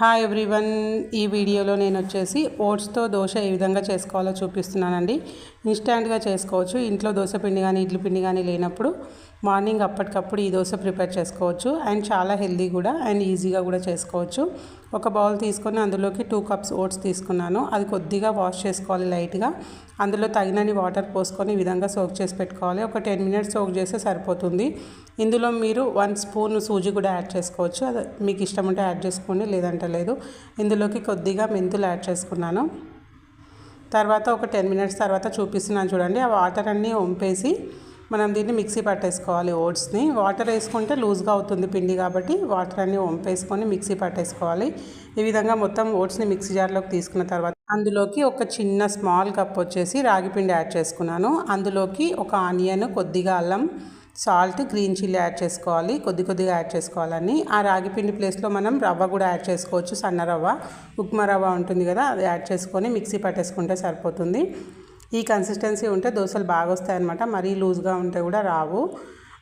Hi everyone ఈ వీడియోలో నేను వచ్చేసి ఓట్స్తో దోశ ఏ విధంగా చేసుకోవాలో చూపిస్తున్నానండి. ఇన్స్టాంట్గా చేసుకోవచ్చు. ఇంట్లో దోశ పిండి కానీ ఇడ్లీ పిండి కానీ లేనప్పుడు మార్నింగ్ అప్పటికప్పుడు ఈ దోశ ప్రిపేర్ చేసుకోవచ్చు. అండ్ చాలా హెల్దీ కూడా అండ్ ఈజీగా కూడా చేసుకోవచ్చు. ఒక బౌల్ తీసుకొని అందులోకి టూ కప్స్ ఓట్స్ తీసుకున్నాను. అది కొద్దిగా వాష్ చేసుకోవాలి లైట్గా. అందులో తగినన్ని వాటర్ పోసుకొని ఈ విధంగా సోక్ చేసి పెట్టుకోవాలి. ఒక టెన్ మినిట్స్ సోక్ చేస్తే సరిపోతుంది. ఇందులో మీరు వన్ స్పూన్ సూజీ కూడా యాడ్ చేసుకోవచ్చు. అది మీకు ఇష్టం ఉంటే యాడ్ చేసుకోండి లేదంటే లేదు. ఇందులోకి కొద్దిగా మెంతులు యాడ్ చేసుకున్నాను. తర్వాత ఒక టెన్ మినిట్స్ తర్వాత చూపిస్తున్నాను చూడండి. ఆ వాటర్ అన్నీ వంపేసి మనం దీన్ని మిక్సీ పట్టేసుకోవాలి ఓట్స్ని. వాటర్ వేసుకుంటే లూజ్గా అవుతుంది పిండి కాబట్టి వాటర్ అన్నీ వంపేసుకొని మిక్సీ పట్టేసుకోవాలి. ఈ విధంగా మొత్తం ఓట్స్ని మిక్సీ జార్లోకి తీసుకున్న తర్వాత అందులోకి ఒక చిన్న స్మాల్ కప్ వచ్చేసి రాగి పిండి యాడ్ చేసుకున్నాను. అందులోకి ఒక ఆనియన్ కొద్దిగా అల్లం సాల్ట్ గ్రీన్ చిల్లీ యాడ్ చేసుకోవాలి కొద్ది కొద్దిగా యాడ్ చేసుకోవాలని. ఆ రాగి పిండి ప్లేస్లో మనం రవ్వ కూడా యాడ్ చేసుకోవచ్చు. సన్న రవ్వ ఉప్మా రవ్వ ఉంటుంది కదా అది యాడ్ చేసుకొని మిక్సీ పట్టేసుకుంటే సరిపోతుంది. ఈ కన్సిస్టెన్సీ ఉంటే దోశలు బాగా వస్తాయి అన్నమాట మరీ లూజ్గా ఉంటే కూడా రావు.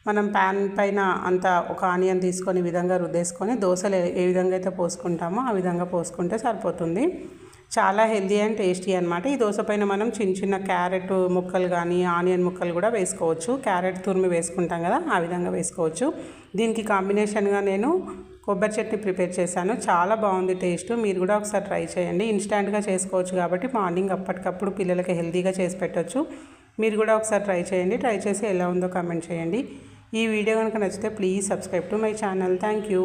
మనం ప్యాన్ పైన అంత ఒక ఆనియన్ తీసుకొని విధంగా రుద్దేసుకొని దోశలు ఏ విధంగా అయితే పోసుకుంటామో ఆ విధంగా పోసుకుంటే సరిపోతుంది. చాలా హెల్దీ అండ్ టేస్టీ అనమాట ఈ దోశ పైన మనం చిన్న చిన్న క్యారెట్ ముక్కలు కానీ ఆనియన్ ముక్కలు కూడా వేసుకోవచ్చు. క్యారెట్ తురిమి వేసుకుంటాం కదా ఆ విధంగా వేసుకోవచ్చు. దీనికి కాంబినేషన్గా నేను కొబ్బరి చట్నీ ప్రిపేర్ చేశాను. చాలా బాగుంది టేస్ట్. మీరు కూడా ఒకసారి ట్రై చేయండి. ఇన్స్టాంట్గా చేసుకోవచ్చు కాబట్టి మార్నింగ్ అప్పటికప్పుడు పిల్లలకి హెల్తీగా చేసి పెట్టవచ్చు మీరు కూడా ఒకసారి ట్రై చేయండి. ట్రై చేసి ఎలా ఉందో కామెంట్ చేయండి. ఈ వీడియో కనుక నచ్చితే please subscribe to my channel. Thank you